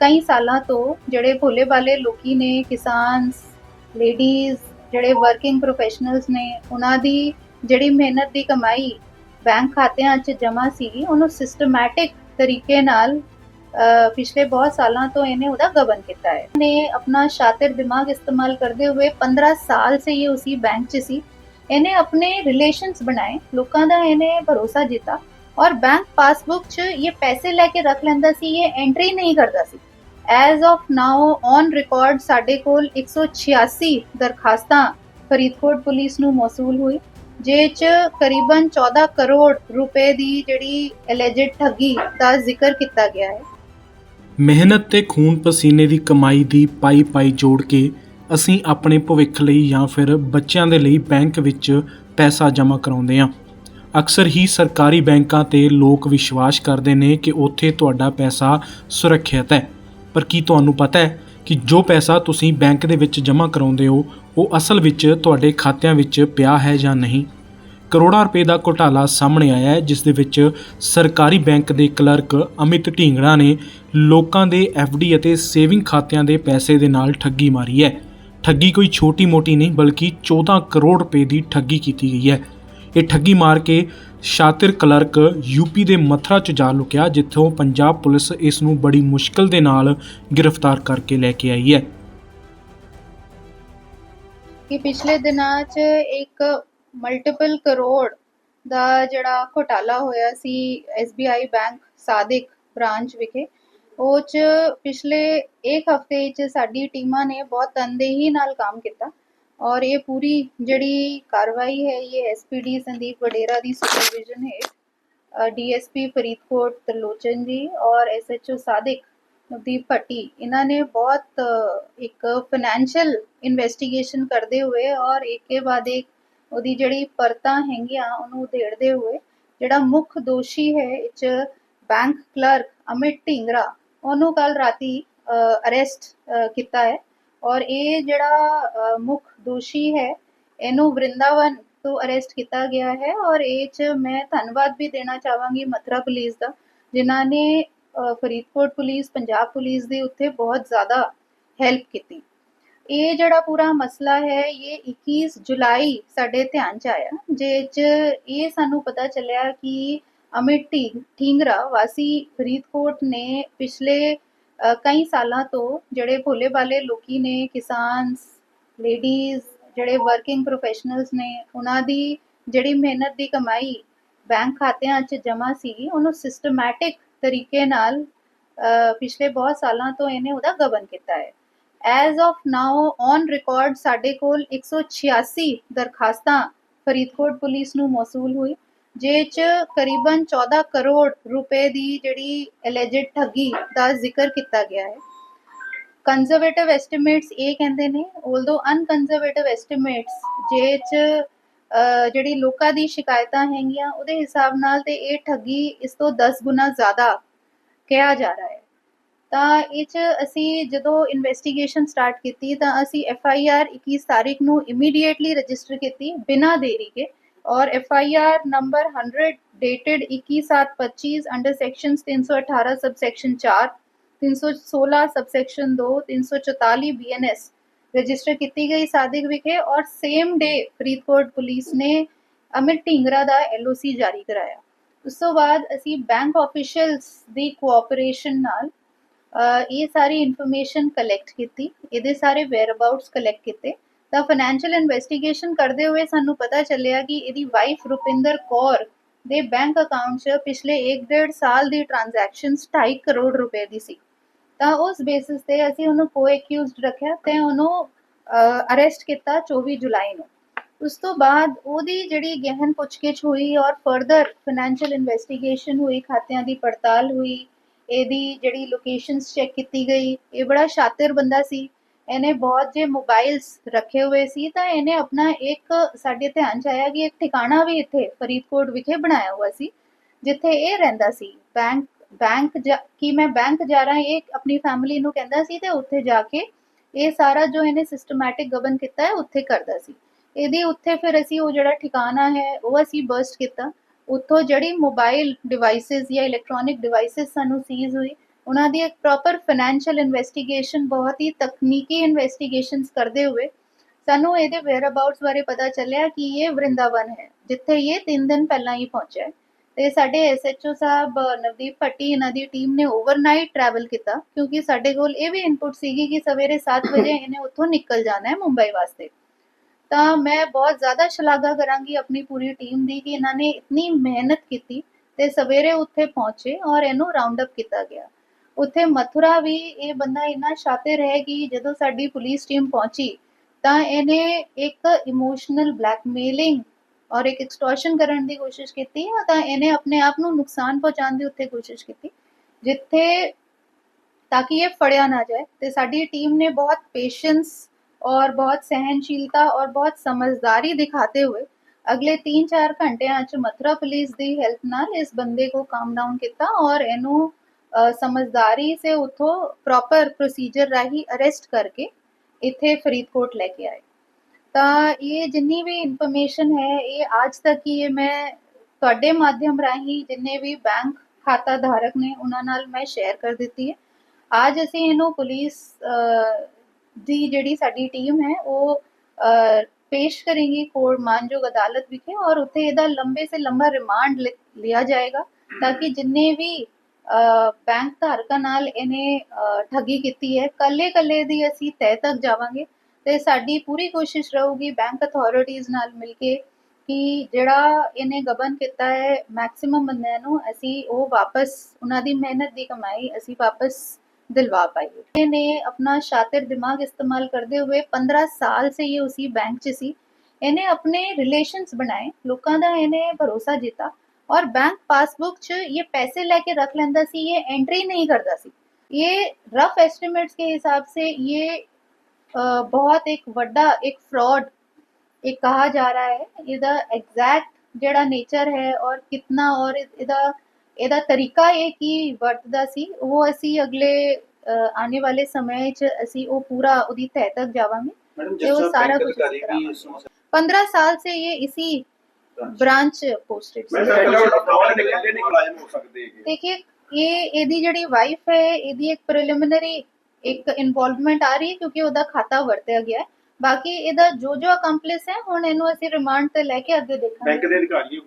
ਕਈ ਸਾਲਾਂ ਤੋਂ ਜਿਹੜੇ ਭੋਲੇ ਵਾਲੇ ਲੋਕੀ ਨੇ ਕਿਸਾਨ ਲੇਡੀਜ਼, ਜਿਹੜੇ ਵਰਕਿੰਗ ਪ੍ਰੋਫੈਸ਼ਨਲਸ ਨੇ, ਉਹਨਾਂ ਦੀ ਜਿਹੜੀ ਮਿਹਨਤ ਦੀ ਕਮਾਈ ਬੈਂਕ ਖਾਤਿਆਂ 'ਚ ਜਮ੍ਹਾਂ ਸੀ ਉਹਨੂੰ ਸਿਸਟਮੈਟਿਕ ਤਰੀਕੇ ਨਾਲ ਪਿਛਲੇ ਬਹੁਤ ਸਾਲਾਂ ਤੋਂ ਇਹਨੇ ਉਹਦਾ ਗਵਨ ਕੀਤਾ ਹੈ। ਨੇ ਆਪਣਾ ਸ਼ਾਤਿਰ ਦਿਮਾਗ ਇਸਤੇਮਾਲ ਕਰਦੇ ਹੋਏ 15 ਸਾਲ ਸੇ ਇਹ ਉਸੀ ਬੈਂਕ 'ਚ ਸੀ। ਇਹਨੇ ਆਪਣੇ ਰਿਲੇਸ਼ਨਸ ਬਣਾਏ, ਲੋਕਾਂ ਦਾ ਇਹਨੇ ਭਰੋਸਾ ਜਿੱਤਾ। ਔਰ ਬੈਂਕ ਪਾਸਬੁੱਕ 'ਚ ਇਹ ਪੈਸੇ ਲੈ ਕੇ ਰੱਖ ਲੈਂਦਾ ਸੀ, ਇਹ ਐਂਟਰੀ ਨਹੀਂ ਕਰਦਾ ਸੀ। As of now on record ਸਾਡੇ ਕੋਲ 186 ਦਰਖਾਸਤਾਂ ਫਰੀਦਕੋਟ ਪੁਲਿਸ ਨੂੰ ਮੌਸੂਲ ਹੋਈ ਜੇ ਚ ਕਰੀਬਨ 14 ਕਰੋੜ ਰੁਪਏ ਦੀ ਜਿਹੜੀ ਅਲੈਜਡ ਠੱਗੀ ਦਾ ਜ਼ਿਕਰ ਕੀਤਾ ਗਿਆ ਹੈ। ਮਿਹਨਤ ਤੇ ਖੂਨ ਪਸੀਨੇ ਦੀ ਕਮਾਈ ਦੀ ਪਾਈ ਪਾਈ ਜੋੜ ਕੇ ਅਸੀਂ ਆਪਣੇ ਭਵਿੱਖ ਲਈ ਜਾਂ ਫਿਰ ਬੱਚਿਆਂ ਦੇ ਲਈ ਬੈਂਕ ਵਿੱਚ ਪੈਸਾ ਜਮ੍ਹਾਂ ਕਰਾਉਂਦੇ ਹਾਂ। ਅਕਸਰ ਹੀ ਸਰਕਾਰੀ ਬੈਂਕਾਂ ਤੇ ਲੋਕ ਵਿਸ਼ਵਾਸ ਕਰਦੇ ਨੇ ਕਿ ਉੱਥੇ ਤੁਹਾਡਾ ਪੈਸਾ ਸੁਰੱਖਿਅਤ ਹੈ। ਪਰ ਕੀ ਤੁਹਾਨੂੰ ਪਤਾ ਹੈ ਕਿ ਜੋ ਪੈਸਾ ਤੁਸੀਂ ਬੈਂਕ ਦੇ ਵਿੱਚ ਜਮ੍ਹਾਂ ਕਰਾਉਂਦੇ ਹੋ, ਉਹ ਅਸਲ ਵਿੱਚ ਤੁਹਾਡੇ ਖਾਤਿਆਂ ਵਿੱਚ ਪਿਆ ਹੈ ਜਾਂ ਨਹੀਂ? ਕਰੋੜਾਂ ਰੁਪਏ ਦਾ ਘੁਟਾਲਾ ਸਾਹਮਣੇ ਆਇਆ ਹੈ, ਜਿਸ ਦੇ ਵਿੱਚ ਸਰਕਾਰੀ ਬੈਂਕ ਦੇ ਕਲਰਕ ਅਮਿਤ ਢੀਂਗੜਾ ਨੇ ਲੋਕਾਂ ਦੇ ਡੀ ਅਤੇ ਸੇਵਿੰਗ ਖਾਤਿਆਂ ਦੇ ਪੈਸੇ ਦੇ ਨਾਲ ਠੱਗੀ ਮਾਰੀ ਹੈ। ਠੱਗੀ ਕੋਈ ਛੋਟੀ-ਮੋਟੀ ਨਹੀਂ, ਬਲਕਿ 14 ਕਰੋੜ ਰੁਪਏ ਦੀ ਠੱਗੀ ਕੀਤੀ ਗਈ ਹੈ। ਇਹ ਠੱਗੀ ਮਾਰ ਕੇ ਸ਼ਾਤਿਰ ਕਲਰਕ ਯੂਪੀ ਦੇ ਮਥਰਾ 'ਚ ਜਾ ਲੁਕਿਆ, ਜਿੱਥੋਂ ਪੰਜਾਬ ਪੁਲਿਸ ਇਸ ਨੂੰ ਬੜੀ ਮੁਸ਼ਕਲ ਦੇ ਨਾਲ ਗ੍ਰਿਫਤਾਰ ਕਰਕੇ ਲੈ ਕੇ ਆਈ ਹੈ। ਕਿ ਪਿਛਲੇ ਦਿਨਾਂ 'ਚ ਇੱਕ ਮਲਟੀਪਲ ਕਰੋੜ ਦਾ ਜਿਹੜਾ ਘੋਟਾਲਾ ਹੋਇਆ ਸੀ SBI ਬੈਂਕ ਸਾਦਿਕ ਬ੍ਰਾਂਚ ਵਿਖੇ, ਉਹ 'ਚ ਪਿਛਲੇ ਇੱਕ ਹਫ਼ਤੇ 'ਚ ਸਾਡੀ ਟੀਮਾਂ ਨੇ ਬਹੁਤ ਤਨਦੇਹੀ ਨਾਲ ਕੰਮ ਕੀਤਾ। ਔਰ ਇਹ ਪੂਰੀ ਜਿਹੜੀ ਕਾਰਵਾਈ ਹੈ, ਇਹ ਐਸਪੀਡੀ ਸੰਦੀਪ ਵਡੇਰਾ ਦੀ ਸੁਪਰਵਿਜ਼ਨ ਹੈ ਡੀਐਸਪੀ ਫਰੀਦਕੋਟ ਤਰਲੋਚਨ ਜੀ ਔਰ ਐਸਐਚਓ ਸਾਦਿਕ ਨਵਦੀਪ ਭੱਟੀ ਇਹਨਾਂ ਨੇ ਬਹੁਤ ਇੱਕ ਫਾਈਨੈਂਸ਼ੀਅਲ ਇਨਵੈਸਟੀਗੇਸ਼ਨ ਕਰਦੇ ਹੋਏ ਔਰ ਇੱਕ ਬਾਅਦ ਇੱਕ ਉਹਦੀ ਜਿਹੜੀ ਪਰਤਾਂ ਹੈਗੀਆਂ, ਉਹਨੂੰ ਉਧੇੜਦੇ ਹੋਏ ਜਿਹੜਾ ਮੁੱਖ ਦੋਸ਼ੀ ਹੈ, ਇਹ 'ਚ ਬੈਂਕ ਕਲਰਕ ਅਮਿਤ ਢੀਂਗਰਾ, ਉਹਨੂੰ ਕੱਲ ਰਾਤੀ ਅਰੈਸਟ ਕੀਤਾ ਹੈ। ਔਰ ਇਹ ਜਿਹੜਾ ਮੁੱਖ ਦੋਸ਼ੀ ਹੈ, ਇਹਨੂੰ ਵਰਿੰਦਾਵਨ ਤੋਂ ਅਰੈਸਟ ਕੀਤਾ ਗਿਆ ਹੈ ਔਰ ਇਹ 'ਚ ਮੈਂ ਧੰਨਵਾਦ ਵੀ ਦੇਣਾ ਚਾਹਾਂਗੀ ਮਥੁਰਾ ਪੁਲਿਸ ਦਾ, ਜਿਨ੍ਹਾਂ ਨੇ ਫਰੀਦਕੋਟ ਪੁਲਿਸ, ਪੰਜਾਬ ਪੁਲਿਸ ਦੇ ਉੱਤੇ ਬਹੁਤ ਜ਼ਿਆਦਾ ਹੈਲਪ ਕੀਤੀ। ਇਹ ਜਿਹੜਾ ਪੂਰਾ ਮਸਲਾ ਹੈ, ਇਹ 21 ਜੁਲਾਈ ਸਾਡੇ ਧਿਆਨ ਚ ਆਇਆ, ਜੇ ਚ ਇਹ ਸਾਨੂੰ ਪਤਾ ਚੱਲਿਆ ਕਿ ਅਮਿਤ ਢੀ- ਢੀਂਗਰਾ ਵਾਸੀ ਫਰੀਦਕੋਟ ਨੇ ਪਿਛਲੇ ਕਈ ਸਾਲਾਂ ਤੋਂ ਜਿਹੜੇ ਭੋਲੇ ਭਾਲੇ ਲੋਕੀ ਨੇ, ਕਿਸਾਨਸ ਲੇਡੀਜ਼ ਜਿਹੜੇ ਵਰਕਿੰਗ ਪ੍ਰੋਫੈਸ਼ਨਲਸ ਨੇ, ਉਹਨਾਂ ਦੀ ਜਿਹੜੀ ਮਿਹਨਤ ਦੀ ਕਮਾਈ ਬੈਂਕ ਖਾਤਿਆਂ 'ਚ ਜਮ੍ਹਾਂ ਸੀਗੀ ਉਹਨੂੰ ਸਿਸਟਮੈਟਿਕ ਤਰੀਕੇ ਨਾਲ ਪਿਛਲੇ ਬਹੁਤ ਸਾਲਾਂ ਤੋਂ ਇਹਨੇ ਉਹਦਾ ਗਬਨ ਕੀਤਾ ਹੈ। As of now on record ਸਾਡੇ ਕੋਲ 186 ਦਰਖਾਸਤਾਂ ਫਰੀਦਕੋਟ ਪੁਲਿਸ ਨੂੰ ਮੌਸੂਲ ਹੋਈ। ਜੇ ਚ ਕਰੀਬਨ 14 ਕਰੋੜ ਰੁਪਏ ਦੀ ਜਿਹੜੀ ਅਲੈਜਡ ਠੱਗੀ ਦਾ ਜ਼ਿਕਰ ਕੀਤਾ ਗਿਆ ਹੈ। ਕੰਜ਼ਰਵੇਟਿਵ ਐਸਟੀਮੇਟਸ ਇਹ ਕਹਿੰਦੇ ਨੇ ਆਲਦੋ ਅਨਕੰਜ਼ਰਵੇਟਿਵ ਐਸਟੀਮੇਟਸ ਜੇ ਚ ਜਿਹੜੀ ਲੋਕਾਂ ਦੀ ਸ਼ਿਕਾਇਤਾਂ ਹੈਗੀਆਂ, ਉਹਦੇ ਹਿਸਾਬ ਨਾਲ ਤੇ ਇਹ ਠੱਗੀ ਇਸ ਤੋਂ 10 ਗੁਣਾ ਜ਼ਿਆਦਾ ਕਿਹਾ ਜਾ ਰਿਹਾ ਹੈ। ਤਾਂ ਇਹ 'ਚ ਅਸੀਂ ਜਦੋਂ ਇਨਵੈਸਟੀਗੇਸ਼ਨ ਸਟਾਰਟ ਕੀਤੀ ਤਾਂ ਅਸੀਂ ਐਫ ਆਈ ਆਰ 21 ਤਾਰੀਖ ਨੂੰ ਇਮੀਡੀਏਟਲੀ ਰਜਿਸਟਰ ਕੀਤੀ ਬਿਨਾਂ ਦੇਰੀ ਕੇ। ਔਰ F I R number 100 dated 21/7/25 under sections 318 subsection 4 316 subsection 2 344 BNS register ਕੀਤੀ ਗਈ ਸਾਦਿਕ ਵਿਖੇ ਔਰ ਸੇਮ ਡੇ ਫਰੀਦਕੋਟ ਪੁਲਿਸ ਨੇ ਅਮਿਤ ਢੀਂਗਰਾ ਦਾ ਐਲਓਸੀ ਜਾਰੀ ਕਰਾਇਆ ਉਸ ਤੋਂ ਬਾਅਦ ਅਸੀਂ ਬੈਂਕ ਆਫੀਸ਼ੀਅਲਸ ਦੀ ਕੋਆਪਰੇਸ਼ਨ ਨਾਲ ਅ, ਇਹ ਸਾਰੀ ਇਨਫੋਰਮੇਸ਼ਨ ਕਲੈਕਟ ਕੀਤੀ ਇਹਦੇ ਸਾਰੇ ਵੇਅਰ ਅਬਾਊਟਸ ਕਲੈਕਟ ਕੀਤੇ ਤਾਂ ਫਾਈਨੈਂਸ਼ੀਅਲ ਇਨਵੈਸਟੀਗੇਸ਼ਨ ਕਰਦੇ ਹੋਏ ਸਾਨੂੰ ਪਤਾ ਚੱਲਿਆ ਕਿ ਇਹਦੀ ਵਾਈਫ ਰੁਪਿੰਦਰ ਕੌਰ ਦੇ ਬੈਂਕ ਅਕਾਊਂਟ 'ਚ ਪਿਛਲੇ 1.5 ਸਾਲ ਦੀ ਟ੍ਰਾਂਜੈਕਸ਼ਨਸ 2.5 ਕਰੋੜ ਰੁਪਏ ਦੀ ਸੀ। ਤਾਂ ਉਸ ਬੇਸਿਸ ਤੇ ਅਸੀਂ ਉਹਨੂੰ ਕੋ ਰੱਖਿਆ ਤੇ ਉਹਨੂੰ ਅਰੈਸਟ ਕੀਤਾ 24 ਜੁਲਾਈ ਨੂੰ। ਉਸ ਤੋਂ ਬਾਅਦ ਉਹਦੀ ਜਿਹੜੀ ਗਹਿਨ ਪੁੱਛਗਿੱਛ ਹੋਈ ਔਰ ਫਰਦਰ ਫਾਈਨੈਂਸ਼ੀਅਲ ਇਨਵੈਸਟੀਗੇਸ਼ਨ ਹੋਈ, ਖਾਤਿਆਂ ਦੀ ਪੜਤਾਲ ਹੋਈ, ਇਹਦੀ ਜਿਹੜੀ ਲੋਕੇਸ਼ਨਸ ਚੈੱਕ ਕੀਤੀ ਗਈ, ਇਹ ਬੜਾ ਸ਼ਾਤਿਰ ਬੰਦਾ ਸੀ। ਇਹਨੇ ਬਹੁਤ ਜੇ ਮੋਬਾਈਲਸ ਰੱਖੇ ਹੋਏ ਸੀ ਤਾਂ ਇਹਨੇ ਆਪਣਾ ਇੱਕ ਸਾਡੇ ਧਿਆਨ ਚ ਆਇਆ ਕਿ ਇੱਕ ਠਿਕਾਣਾ ਵੀ ਇੱਥੇ ਫਰੀਦਕੋਟ ਵਿਖੇ ਬਣਾਇਆ ਹੋਇਆ ਸੀ, ਜਿੱਥੇ ਇਹ ਰਹਿੰਦਾ ਸੀ। ਬੈਂਕ ਬੈਂਕ ਕਿ ਮੈਂ ਬੈਂਕ ਜਾ ਰਹਾ, ਇਹ ਆਪਣੀ ਫੈਮਿਲੀ ਨੂੰ ਕਹਿੰਦਾ ਸੀ ਤੇ ਉੱਥੇ ਜਾ ਕੇ ਇਹ ਸਾਰਾ ਜੋ ਇਹਨੇ ਸਿਸਟਮੈਟਿਕ ਗਵਨ ਕੀਤਾ ਹੈ, ਉੱਥੇ ਕਰਦਾ ਸੀ। ਇਹਦੀ ਉੱਥੇ ਫਿਰ ਅਸੀਂ ਉਹ ਜਿਹੜਾ ਠਿਕਾਣਾ ਹੈ, ਉਹ ਅਸੀਂ ਬਰਸਟ ਕੀਤਾ। ਉੱਥੋਂ ਜਿਹੜੀ ਮੋਬਾਈਲ ਡਿਵਾਈਸਸ ਜਾਂ ਇਲੈਕਟ੍ਰੋਨਿਕ ਡਿਵਾਈਸਸ ਸਾਨੂੰ ਸੀਜ਼ ਹੋਈ ਉਹਨਾਂ ਦੀ ਇੱਕ ਪ੍ਰੋਪਰ ਫਾਈਨੈਂਸ਼ੀਅਲ ਇਨਵੈਸਟੀਗੇਸ਼ਨ ਬਹੁਤ ਹੀ ਤਕਨੀਕੀ ਇਨਵੈਸਟੀਗੇਸ਼ਨਸ ਕਰਦੇ ਹੋਏ ਸਾਨੂੰ ਇਹਦੇ ਵੇਅਰ ਅਬਾਊਟਸ ਬਾਰੇ ਪਤਾ ਚੱਲਿਆ ਕਿ ਇਹ ਵਰਿੰਦਾਵਨ ਹੈ ਜਿੱਥੇ ਇਹ 3 ਦਿਨ ਪਹਿਲਾਂ ਹੀ ਪਹੁੰਚਿਆ ਹੈ ਤੇ ਸਾਡੇ ਐਸਐਚਓ ਸਾਹਿਬ ਅ, ਨਵਦੀਪ ਭੱਟੀ ਇਹਨਾਂ ਦੀ ਟੀਮ ਨੇ ਓਵਰਨਾਈਟ ਟਰੈਵਲ ਕੀਤਾ ਕਿਉਂਕਿ ਸਾਡੇ ਕੋਲ ਇਹ ਵੀ ਇਨਪੁਟ ਸੀਗੀ ਕਿ ਸਵੇਰੇ 7 ਵਜੇ ਇਹਨੇ ਉੱਥੋਂ ਨਿਕਲ ਜਾਣਾ ਹੈ ਮੁੰਬਈ ਵਾਸਤੇ ਤਾਂ ਮੈਂ ਬਹੁਤ ਜ਼ਿਆਦਾ ਸ਼ਲਾਘਾ ਕਰਾਂਗੀ ਆਪਣੀ ਪੂਰੀ ਟੀਮ ਦੀ ਕਿ ਇਹਨਾਂ ਨੇ ਇਤਨੀ ਮਿਹਨਤ ਕੀਤੀ ਤੇ ਸਵੇਰੇ ਉੱਥੇ ਪਹੁੰਚੇ ਔਰ ਇਹਨੂੰ ਰਾਉਂਡ ਅਪ ਕੀਤਾ ਗਿਆ ਉੱਥੇ ਮਥੁਰਾ ਵੀ ਇਹ ਬੰਦਾ ਇੰਨਾ ਸ਼ਾਤਿਰ ਹੈ ਕਿ ਜਦੋਂ ਸਾਡੀ ਪੁਲਿਸ ਟੀਮ ਪਹੁੰਚੀ ਤਾਂ ਇਹਨੇ ਇੱਕ ਇਮੋਸ਼ਨਲ ਬਲੈਕਮੇਲਿੰਗ ਔਰ ਇੱਕ ਐਕਸਟੋਰਸ਼ਨ ਕਰਨ ਦੀ ਕੋਸ਼ਿਸ਼ ਕੀਤੀ ਤਾਂ ਇਹਨੇ ਆਪਣੇ ਆਪ ਨੂੰ ਨੁਕਸਾਨ ਪਹੁੰਚਾਉਣ ਦੀ ਉੱਥੇ ਕੋਸ਼ਿਸ਼ ਕੀਤੀ ਜਿੱਥੇ ਤਾਂ ਕਿ ਇਹ ਫੜਿਆ ਨਾ ਜਾਏ ਤੇ ਸਾਡੀ ਟੀਮ ਨੇ ਬਹੁਤ ਪੇਸ਼ੈਂਸ ਔਰ ਬਹੁਤ ਸਹਿਨਸ਼ੀਲਤਾ ਔਰ ਬਹੁਤ ਸਮਝਦਾਰੀ ਦਿਖਾਤੇ ਹੋਏ ਅਗਲੇ 3-4 ਘੰਟਿਆਂ 'ਚ ਮਥੁਰਾ ਪੁਲਿਸ ਦੀ ਹੈਲਪ ਨਾਲ ਇਸ ਬੰਦੇ ਕੋ ਕਾਮ ਡਾਊਨ ਕੀਤਾ ਔਰ ਇਹਨੂੰ ਸਮਝਦਾਰੀ ਸੇ ਉਥੋਂ ਪ੍ਰੋਪਰ ਪ੍ਰੋਸੀਜਰ ਰਾਹੀਂ ਅਰੈਸਟ ਕਰਕੇ ਇੱਥੇ ਫਰੀਦਕੋਟ ਲੈ ਕੇ ਆਏ ਤਾਂ ਇਹ ਜਿੰਨੀ ਵੀ ਇਨਫੋਰਮੇਸ਼ਨ ਹੈ ਇਹ ਅੱਜ ਤੱਕ ਹੀ ਇਹ ਮੈਂ ਤੁਹਾਡੇ ਮਾਧਿਅਮ ਰਾਹੀਂ ਜਿੰਨੇ ਵੀ ਬੈਂਕ ਖਾਤਾ ਧਾਰਕ ਨੇ ਉਹਨਾਂ ਨਾਲ ਮੈਂ ਸ਼ੇਅਰ ਕਰ ਦਿੱਤੀ ਹੈ ਅੱਜ ਅਸੀਂ ਇਹਨੂੰ ਪੁਲਿਸ ਅ, ਦੀ ਜਿਹੜੀ ਸਾਡੀ ਟੀਮ ਹੈ ਉਹ ਅ, ਪੇਸ਼ ਕਰੇਗੀ ਕੋਰਟ ਮਾਨਯੋਗ ਅਦਾਲਤ ਵਿਖੇ ਔਰ ਉੱਥੇ ਇਹਦਾ ਲੰਬੇ ਸੇ ਲੰਬਾ ਰਿਮਾਂਡ ਲਿਆ ਜਾਏਗਾ ਤਾਂ ਕਿ ਜਿੰਨੇ ਵੀ ਅ, ਬੈਂਕ ਧਾਰਕਾਂ ਨਾਲ ਇਹਨੇ ਅ, ਠੱਗੀ ਕੀਤੀ ਹੈ ਕੱਲੇ ਕੱਲੇ ਦੀ ਅਸੀਂ ਤਹਿ ਤੱਕ ਜਾਵਾਂਗੇ ਤੇ ਸਾਡੀ ਪੂਰੀ ਕੋਸ਼ਿਸ਼ ਰਹੂਗੀ ਬੈਂਕ ਅਥਾਰਟੀਜ਼ ਨਾਲ ਮਿਲ ਕੇ ਕਿ ਜਿਹੜਾ ਇਹਨੇ ਗਬਨ ਕੀਤਾ ਹੈ ਮੈਕਸਿਮਮ ਬੰਦਿਆਂ ਨੂੰ ਅਸੀਂ ਉਹ ਵਾਪਸ ਉਹਨਾਂ ਦੀ ਮਿਹਨਤ ਦੀ ਕਮਾਈ ਅਸੀਂ ਵਾਪਸ दिलवा पाइए ਇਹਨੇ अपना शातिर दिमाग इस्तेमाल करते हुए 15 साल से ये उसी बैंक ਚ ਸੀ ਇਹਨੇ ਆਪਣੇ ਰਿਲੇਸ਼ਨਸ ਬਣਾਏ ਲੋਕਾਂ ਦਾ ਇਹਨੇ ਭਰੋਸਾ ਜਿੱਤਾ ਔਰ ਬੈਂਕ ਪਾਸਬੁੱਕ 'ਚ ਇਹ ਪੈਸੇ ਲੈ ਕੇ ਰੱਖ ਲੈਂਦਾ ਸੀ ਇਹ ਐਂਟਰੀ ਨਹੀਂ ਕਰਦਾ ਸੀ। ਇਹ ਰਫ ਐਸਟੀਮੇਟਸ ਦੇ ਹਿਸਾਬ ਸੇ ਇਹ ਬਹੁਤ ਇੱਕ ਵੱਡਾ ਇੱਕ ਫਰਾਡ ਇੱਕ ਕਹਾ ਜਾ ਰਿਹਾ ਹੈ। ਇਹਦਾ ਐਗਜ਼ੈਕਟ ਜਿਹੜਾ ਨੇਚਰ ਹੈ ਔਰ ਕਿੰਨਾ ਔਰ ਇਹਦਾ ਇਹਦਾ ਤਰੀਕਾ ਇਹ ਕੀ ਵਰਤਦਾ ਸੀ ਉਹ ਅਸੀਂ ਅਗਲੇ ਆਉਣੇ ਵਾਲੇ ਸਮੇਂ 'ਚ ਅਸੀਂ ਉਹ ਪੂਰਾ ਉਹਦੀ ਤਹਿ ਤੱਕ ਜਾਵਾਂਗੇ ਤੇ ਉਹ ਸਾਰਾ ਕੁਝ 15 ਸਾਲ ਸੇ ਇਹ ਇਸੀ ब्रांच पोस्टेड देखिए ये ਇਹਦੀ ਜਿਹੜੀ ਵਾਈਫ ਹੈ ਇਹਦੀ ਇੱਕ ਪ੍ਰੀਲਿਮਿਨਰੀ ਇੱਕ ਇਨਵੋਲਵਮੈਂਟ ਆ ਰਹੀ ਹੈ ਕਿਉਂਕਿ ਉਹਦਾ ਖਾਤਾ ਵਰਤਿਆ ਗਿਆ ਬਾਕੀ ਇਹਦਾ ਜੋ ਜੋ ਅਕੰਪਲਿਸ ਹੈ ਹੁਣ ਇਹਨੂੰ ਅਸੀਂ ਰਿਮਾਂਡ ਤੇ ਲੈ ਕੇ ਅੱਗੇ ਦੇਖਾਂਗੇ। ਬੈਂਕ ਦੇ ਅਧਿਕਾਰੀ